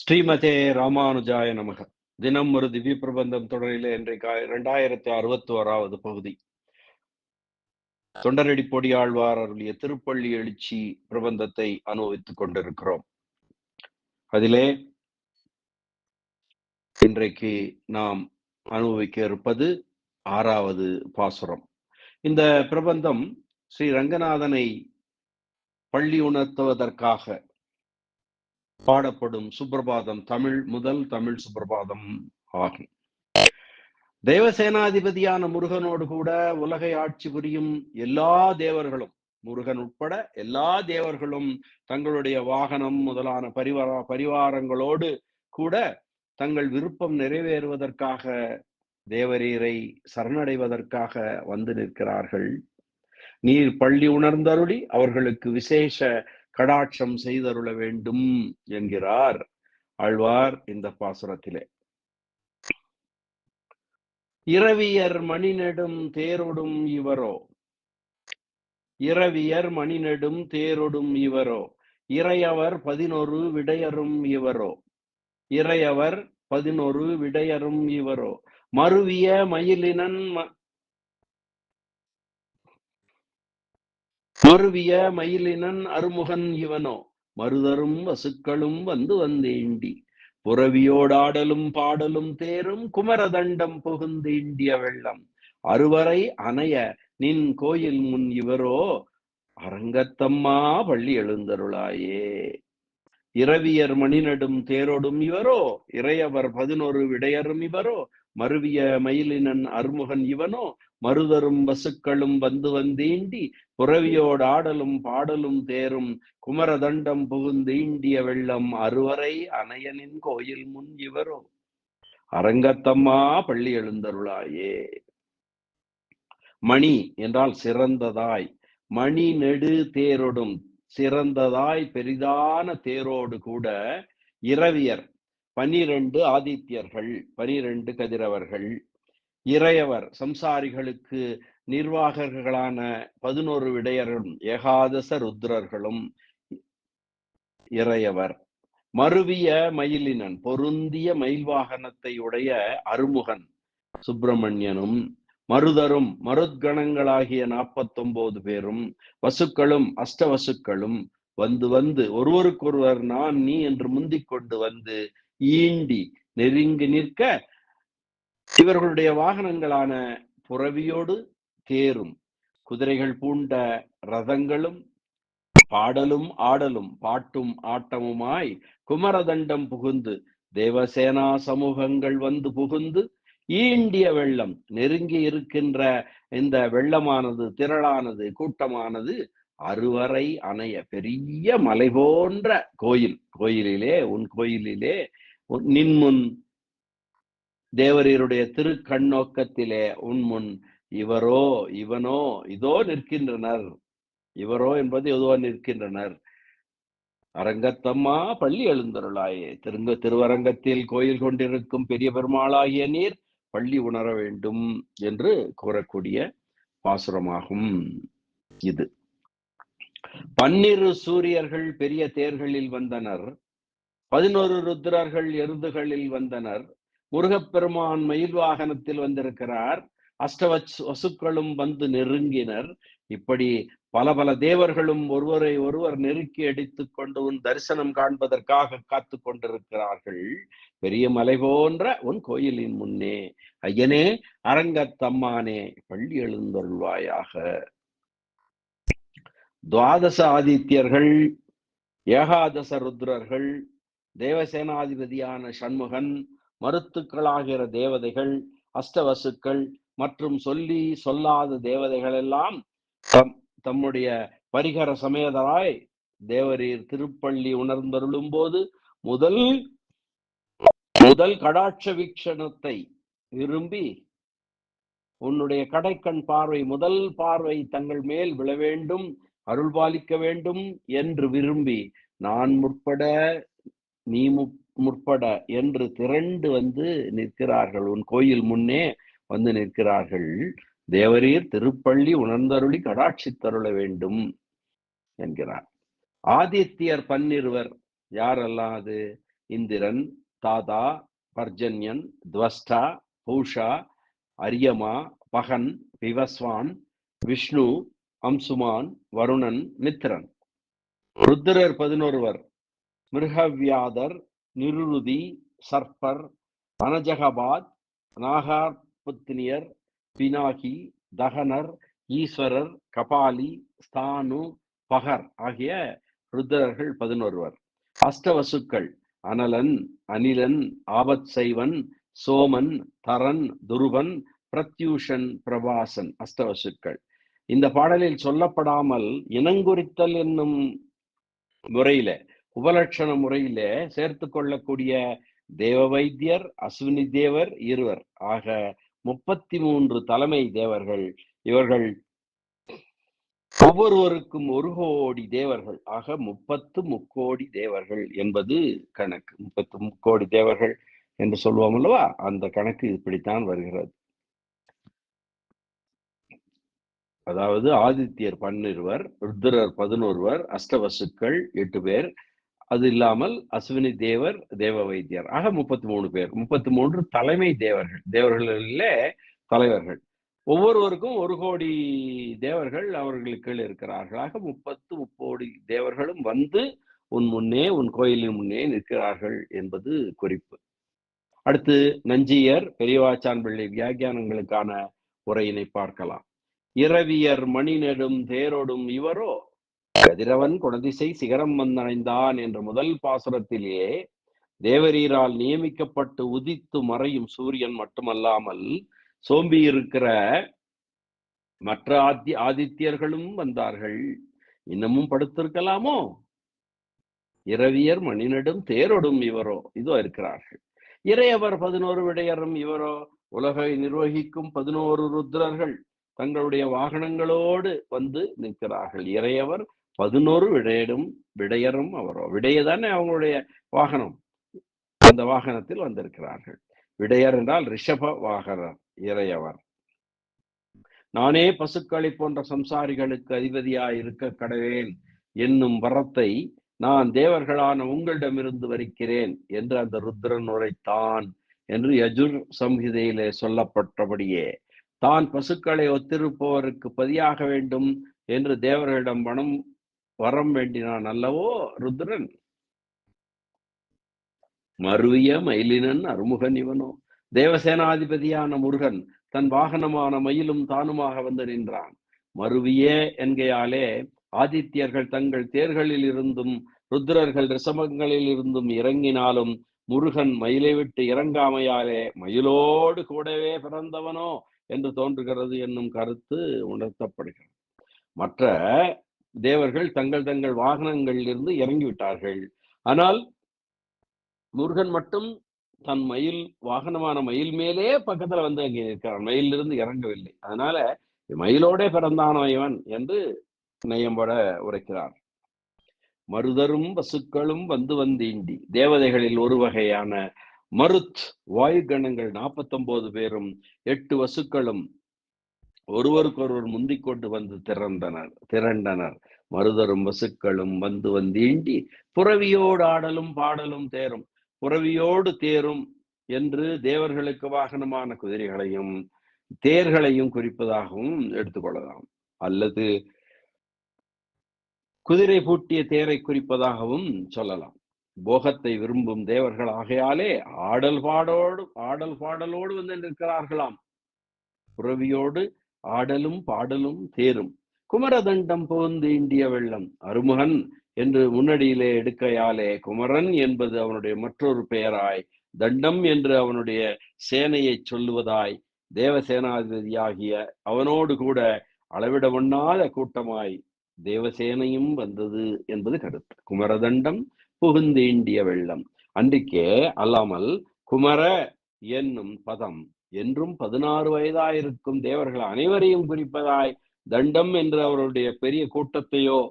ஸ்ரீமதே ராமானுஜாய நமக. தினம் ஒரு திவ்ய பிரபந்தம் தொடரில் இன்றைக்கு இரண்டாயிரத்தி அறுபத்தி ஓராவது பகுதி. தொண்டரடி பொடியாழ்வார் அருளிய திருப்பள்ளி எழுச்சி பிரபந்தத்தை அனுபவித்துக் கொண்டிருக்கிறோம். அதிலே இன்றைக்கு நாம் அனுபவிக்க இருப்பது ஆறாவது பாசுரம். இந்த பிரபந்தம் ஸ்ரீ ரங்கநாதனை பள்ளி உணர்த்துவதற்காக பாடப்படும் சுப்பிரபாதம் தமிழ் முதல் தமிழ் சுப்பிரபாதம் ஆகும். தேவசேனாதிபதியான முருகனோடு கூட உலகை ஆட்சி புரியும் எல்லா தேவர்களும் முருகன் உட்பட எல்லா தேவர்களும் தங்களுடைய வாகனம் முதலான பரிவார பரிவாரங்களோடு கூட தங்கள் விருப்பம் நிறைவேறுவதற்காக தேவரீரை சரணடைவதற்காக வந்து நிற்கிறார்கள். நீர் பள்ளி உணர்ந்தருளி அவர்களுக்கு விசேஷ கடாட்சம் செய்தருள வேண்டும் என்கிறார் ஆழ்வார் இந்த பாசுரத்திலே. இரவியர் மணிநெடும் தேரொடும் இவரோ? இரவியர் மணிநெடும் தேரொடும் இவரோ? இறையவர் பதினொரு விடையரும் இவரோ? இறையவர் பதினொரு விடையரும் இவரோ? மருவிய மயிலினன் மருவிய மயிலினன் அருமுகன் இவனோ மருதரும் வசுக்களும் வந்து வந்தேண்டி. புறவியோடாடலும் பாடலும் தேரும் குமரதண்டம் புகுந்தேண்டிய வெள்ளம். அறுவரை அணைய நின் கோயில் முன் இவரோ அரங்கத்தம்மா பள்ளி எழுந்தருளாயே. இரவியர் மணிநடும் தேரோடும் இவரோ இறையவர் பதினொரு விடையரும் இவரோ மருவிய மயிலினன் அருமுகன் இவனோ மருதரும் வசுக்களும் வந்து வந்தீண்டி புறவியோடு ஆடலும் பாடலும் தேரும் குமரதண்டம் புகுந்தீண்டிய வெள்ளம் அறுவரை அணையனின் கோயில் முன் இவரும் அரங்கத்தம்மா பள்ளி எழுந்தருளாயே. மணி என்றால் சிறந்ததாய் மணி நெடு தேரொடும் சிறந்ததாய் பெரிதான தேரோடு கூட இரவியர் பனிரெண்டு ஆதித்யர்கள் பனிரெண்டு கதிரவர்கள். இறையவர் சம்சாரிகளுக்கு நிர்வாகர்களான பதினோரு விடையர்களும் ஏகாதச ருத்ரர்களும் இறையவர். மருவிய மயிலினன் பொருந்திய மயில் வாகனத்தை உடைய அருமுகன் சுப்பிரமணியனும் மருதரும் மருத்கணங்களாகிய நாற்பத்தொன்பது பேரும் வசுக்களும் அஷ்டவசுக்களும் வந்து வந்து ஒருவருக்கொருவர் நான் நீ என்று முந்திக் கொண்டு வந்து ஈண்டி நெருங்கி நிற்க இவர்களுடைய வாகனங்களான புறவியோடு தேரும். குதிரைகள் பூண்ட ரதங்களும் பாடலும் ஆடலும் பாட்டும் ஆட்டமுமாய் குமரதண்டம் புகுந்து தேவசேனா சமூகங்கள் வந்து புகுந்து ஈண்டிய வெள்ளம் நெருங்கி இருக்கின்ற இந்த வெள்ளமானது திரளானது கூட்டமானது அறுவரை அணைய பெரிய மலை போன்ற கோயில். கோயிலிலே உன் கோயிலிலே நின்முன் தேவரீருடைய திருக்கண்ணோக்கத்திலே உன்முன் இவரோ இவனோ இதோ நிற்கின்றனர். இவரோ என்பது எதுவோ நிற்கின்றனர். அரங்கத்தம்மா பள்ளி எழுந்தருளாயே. திருங்க திருவரங்கத்தில் கோயில் கொண்டிருக்கும் பெரிய பெருமாளாகிய நீர் பள்ளி உணர வேண்டும் என்று கூறக்கூடிய பாசுரமாகும் இது. பன்னிரு சூரியர்கள் பெரிய தேர்களில் வந்தனர். பதினோரு ருத்ரர்கள் எருதுகளில் வந்தனர். முருகப்பெருமான் மயில் வாகனத்தில் வந்திருக்கிறார். அஷ்டவச் வசுக்களும் வந்து நெருங்கினர். இப்படி பல பல தேவர்களும் ஒருவரை ஒருவர் நெருக்கி அடித்துக் கொண்டு உன் தரிசனம் காண்பதற்காக காத்து கொண்டிருக்கிறார்கள். பெரிய மலை போன்ற உன் கோயிலின் முன்னே. ஐயனே அரங்கத்தம்மானே பள்ளி எழுந்தொள்வாயாக துவாதச ஆதித்யர்கள் ஏகாதச ருத்ரர்கள் தேவசேனாதிபதியான சண்முகன் மருத்துக்களாகிற தேவதைகள் அஷ்டவசுக்கள் மற்றும் சொல்லி சொல்லாத தேவதைகள் எல்லாம் தம் தம்முடைய பரிகர சமேதராய் தேவரீர் திருப்பள்ளி உணர்ந்தருளும் போது முதல் முதல் கடாட்ச வீக்ஷணத்தை விரும்பி உன்னுடைய கடைக்கண் பார்வை முதல் பார்வை தங்கள் மேல் விழ வேண்டும் அருள் பாலிக்க வேண்டும் என்று விரும்பி நான் முற்பட நீ முற்பட என்று திரண்டு வந்து நிற்கிறார்கள். உன் கோயில் முன்னே வந்து நிற்கிறார்கள். தேவரீர் திருப்பள்ளி உணர்ந்தருளி கடாட்சி தருள வேண்டும் என்கிறார். ஆதித்யர் பன்னிருவர் யாரெல்லாம் அது இந்திரன் தாதா பர்ஜன்யன் துவஸ்டா பூஷா அரியமா பகன் விவஸ்வான் விஷ்ணு அம்சுமான் வருணன் மித்ரன். ருத்ரர் பதினொருவர் மிருகவியாதர் நிருருதி சர்ப்பர் வனஜகபாத் நாகாபுத்தினியர் பினாகி தகனர் ஈஸ்வரர் கபாலி ஸ்தானு பகர் ஆகிய ருத்ரர்கள் பதினொருவர். அஷ்டவசுக்கள் அனலன் அனிலன் ஆபத் சைவன் சோமன் தரன் துருவன் பிரத்யூஷன் பிரபாசன் அஷ்டவசுக்கள். இந்த பாடலில் சொல்லப்படாமல் இனங்குறித்தல் என்னும் முறையில உபலட்சண முறையில சேர்த்து கொள்ளக்கூடிய தேவ வைத்தியர் அஸ்வினி தேவர் இருவர். ஆக முப்பத்தி மூன்று தலைமை தேவர்கள். இவர்கள் ஒவ்வொருவருக்கும் ஒரு கோடி தேவர்கள். ஆக முப்பத்து முக்கோடி தேவர்கள் என்பது கணக்கு. முப்பத்து முக்கோடி தேவர்கள் என்று சொல்லுவோம் அல்லவா? அந்த கணக்கு இப்படித்தான் வருகிறது. அதாவது ஆதித்யர் பன்னிருவர் ருத்ரர் பதினொருவர் அஷ்டவசுக்கள் எட்டு பேர். அது இல்லாமல் அஸ்வினி தேவர் தேவ வைத்தியர் ஆக முப்பத்தி மூணு பேர். முப்பத்தி மூன்று தலைமை தேவர்கள். தேவர்களிலே தலைவர்கள். ஒவ்வொருவருக்கும் ஒரு கோடி தேவர்கள் அவர்களுக்கு கீழ் இருக்கிறார்கள். ஆக முப்பத்து முப்போடி தேவர்களும் வந்து உன் முன்னே உன் கோயிலின் முன்னே நிற்கிறார்கள் என்பது குறிப்பு. அடுத்து நஞ்சியர் பெரியவாச்சான் பிள்ளை வியாக்கியானங்களுக்கான உரையினை பார்க்கலாம். இரவியர் மணி நெடும் தேரோடும் இவரோ கதிரவன் குணதிசை சிகரம் வந்தடைந்தான் என்ற முதல் பாசுரத்திலேயே தேவரீரால் நியமிக்கப்பட்டு உதித்து மறையும் சூரியன் மட்டுமல்லாமல் சோம்பி இருக்கிற மற்ற ஆதி ஆதித்யர்களும் வந்தார்கள். இன்னமும் படுத்திருக்கலாமோ? இரவியர் மணிநடும் தேரொடும் இவரோ இதோ இருக்கிறார்கள். இறையவர் பதினோரு விடையரும் இவரோ உலகை நிர்வகிக்கும் பதினோரு ருத்ரர்கள் தங்களுடைய வாகனங்களோடு வந்து நிற்கிறார்கள். இறையவர் பதினோரு விடையடும் விடையரும் அவரோ. விடையதானே அவங்களுடைய வாகனம். அந்த வாகனத்தில் வந்திருக்கிறார்கள். விடையர் என்றால் ரிஷப வாகனர் இறையவர். நானே பசுக்களை போன்ற சம்சாரிகளுக்கு அதிபதியாய் இருக்க கடவேன். என்னும் வரத்தை நான் தேவர்களான உங்களிடமிருந்து வருகிறேன் என்று அந்த ருத்ரன் உரைத்தான் என்று யஜுர் சம்ஹிதையிலே சொல்லப்பட்டபடியே. தான் பசுக்களை ஒத்திருப்பவருக்கு பதியாக வேண்டும் என்று தேவர்களிடம் மனம் வரம் வேண்டினான் அல்லவோ ருத்ரன்? மருவிய மயிலினன் அருமுகன் இவனோ? தேவசேனாதிபதியான முருகன் தன் வாகனமான மயிலும் தானுமாக வந்து நின்றான். மருவிய என்கையாலே ஆதித்யர்கள் தங்கள் தேர்களில் இருந்தும் ருத்ரர்கள் ரிசமங்களில் இருந்தும் இறங்கினாலும் முருகன் மயிலை விட்டு இறங்காமையாலே மயிலோடு கூடவே பிறந்தவனோ? என்று தோன்றுகிறது என்னும் கருத்து உணர்த்தப்படுகிறது. மற்ற தேவர்கள் தங்கள் தங்கள் வாகனங்களில் இருந்து இறங்கிவிட்டார்கள். ஆனால் முருகன் மட்டும் தன் மயில் வாகனமான மயில் மேலே பக்கத்துல வந்து அங்கே இருக்கிறான் மயிலிருந்து இறங்கவில்லை. அதனால மயிலோட பிறந்தானோ இவன் என்று நயம்பட உரைக்கிறார். மருதரும் பசுக்களும் வந்து வந்தீண்டி. தேவதைகளில் ஒரு வகையான மருத் வாயு கணங்கள் நாற்பத்தொன்பது பேரும் எட்டு வசுக்களும் ஒருவருக்கொருவர் முந்திக்கொண்டு வந்து திறந்தனர் திரண்டனர். மருதரும் வசுக்களும் வந்து வந்தீண்டி புறவியோடு ஆடலும் பாடலும் தேரும். புறவியோடு தேரும் என்று தேவர்களுக்கு வாகனமான குதிரைகளையும் தேர்களையும் குறிப்பதாகவும் எடுத்துக்கொள்ளலாம் அல்லது குதிரை பூட்டிய தேரை குறிப்பதாகவும் சொல்லலாம். போகத்தை விரும்பும் தேவர்கள் ஆகையாலே ஆடல் பாடோடு ஆடல் பாடலோடு வந்து நிற்கிறார்களாம். புறவியோடு ஆடலும் பாடலும் தேரும் குமரதண்டம் புகுந்து இந்திய வெள்ளம் அருமுகன் என்று முன்னடியிலே எடுக்கையாலே குமரன் என்பது அவனுடைய மற்றொரு பெயராய் தண்டம் என்று அவனுடைய சேனையை சொல்லுவதாய் தேவசேனாதிபதியாகிய அவனோடு கூட அளவிட ஒண்ணாத கூட்டமாய் தேவசேனையும் வந்தது என்பது கருத்து. குமரதண்டம் புகுந்தீண்டிய வெள்ளம். அன்றைக்கே அல்லாமல் குமர என்னும் பதம் என்றும் பதினாறு வயதாயிருக்கும் தேவர்கள் அனைவரையும் குறிப்பதாய் தண்டம் என்று அவருடைய பெரிய கூட்டத்தையோ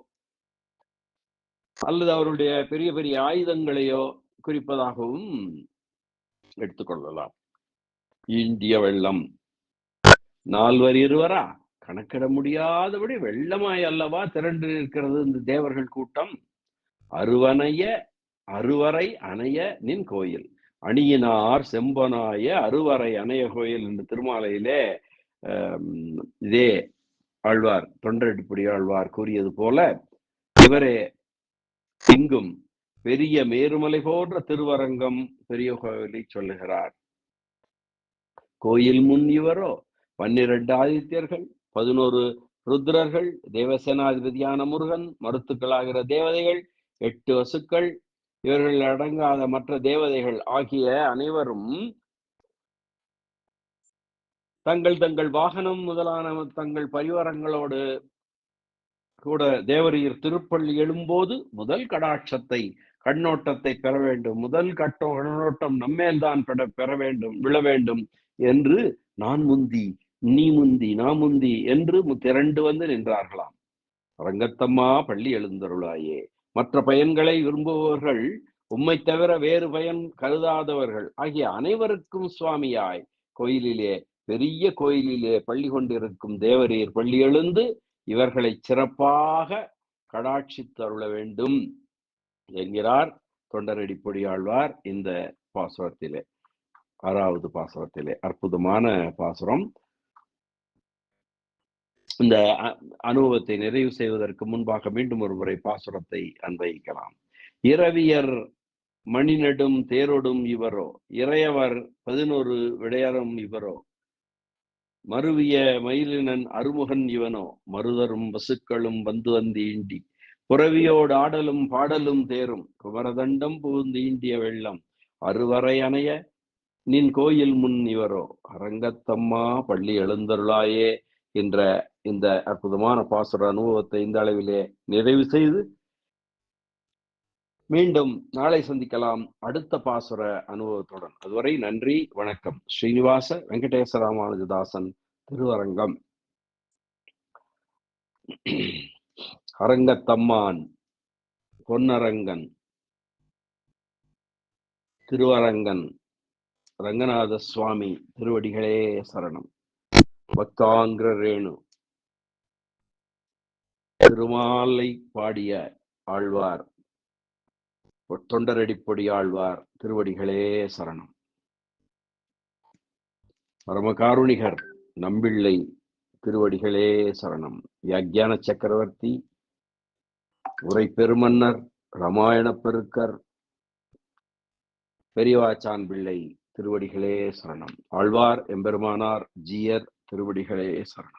அல்லது அவருடைய பெரிய பெரிய ஆயுதங்களையோ குறிப்பதாகவும் எடுத்துக்கொள்ளலாம். இந்திய வெள்ளம். நால்வர் இருவரா? கணக்கிட முடியாதபடி வெள்ளமாய் அல்லவா திரண்டு நிற்கிறது இந்த தேவர்கள் கூட்டம். அருவனைய அறுவரை அணைய நின் கோயில். அணியினார் செம்பனாய அறுவரை அணைய கோயில் என்ற திருமாலையிலே இதே ஆழ்வார் தொண்டரடிப்படி ஆழ்வார் கூறியது போல இவரே இங்கும் பெரிய மேருமலை போன்ற திருவரங்கம் பெரிய கோயிலை சொல்லுகிறார். கோயில் முன் இவரோ பன்னிரண்டு ஆதித்யர்கள் பதினோரு ருத்ரர்கள் தேவசேனாதிபதியான முருகன் மருத்துக்களாகிற தேவதைகள் எட்டு வசுக்கள் இவர்கள் அடங்காத மற்ற தேவதைகள் ஆகிய அனைவரும் தங்கள் தங்கள் வாகனம் முதலான தங்கள் பரிவாரங்களோடு கூட தேவரீர் திருப்பள்ளி எழும்போது முதல் கடாட்சத்தை கண்ணோட்டத்தை பெற வேண்டும். முதல் கட்டோ கண்ணோட்டம் நம்மேல்தான் பெற பெற வேண்டும் விழ வேண்டும் என்று நான் முந்தி நீ முந்தி நான் முந்தி என்று மு- திரண்டு வந்து நின்றார்களாம். ரங்கத்தம்மா பள்ளி எழுந்தருளாயே. மற்ற பயன்களை விரும்புபவர்கள் உம்மை தவிர வேறு பயன் கருதாதவர்கள். ஆகிய அனைவருக்கும் சுவாமியாய். கோயிலிலே பெரிய கோயிலிலே பள்ளி கொண்டிருக்கும் தேவரீர் பள்ளி எழுந்து இவர்களை சிறப்பாக கடாட்சி தருள வேண்டும் என்கிறார். தொண்டரடி பொடியாழ்வார் இந்த பாசுரத்திலே ஆறாவது பாசுரத்திலே. அற்புதமான பாசுரம். இந்த அனுபவத்தை நிறைவு செய்வதற்கு முன்பாக மீண்டும் ஒரு முறை பாசுரத்தை அன்வயிக்கலாம் இரவியர் மணிநடும் தேரோடும் இவரோ இறையவர் பதினொரு விடையரும் இவரோ மருவிய மயிலினன் அருமுகன் இவனோ மருதரும் வசுக்களும் வந்து வந்து ஈண்டி புறவியோடு ஆடலும் பாடலும் தேரும் குமரதண்டம் புகுந்து ஈண்டிய வெள்ளம் அறுவரை அணைய நின் கோயில் முன் இவரோ அரங்கத்தம்மா பள்ளி எழுந்தருளாயே என்ற இந்த அற்புதமான பாசுர அனுபவத்தை இந்த அளவிலே நிறைவு செய்து மீண்டும் நாளை சந்திக்கலாம் அடுத்த பாசுர அனுபவத்துடன். அதுவரை நன்றி வணக்கம். ஸ்ரீனிவாச வெங்கடேசராமானுஜதாசன் திருவரங்கம். அரங்கத்தம்மான் பொன்னரங்கன் திருவரங்கன் ரங்கநாத சுவாமி திருவடிகளே சரணம். பக்தாங்கிர ரேணு திருமாலை பாடிய ஆழ்வார் தொண்டரடிப்பொடி ஆழ்வார் திருவடிகளே சரணம். பரமகாருணிகர் நம்பிள்ளை திருவடிகளே சரணம். வியாக்கியான சக்கரவர்த்தி உரை பெருமன்னர் ராமாயணப் பெருக்கர் பெரியவாச்சான் பிள்ளை திருவடிகளே சரணம். ஆழ்வார் எம்பெருமானார் ஜீயர் திருவடிகளே சரணம்.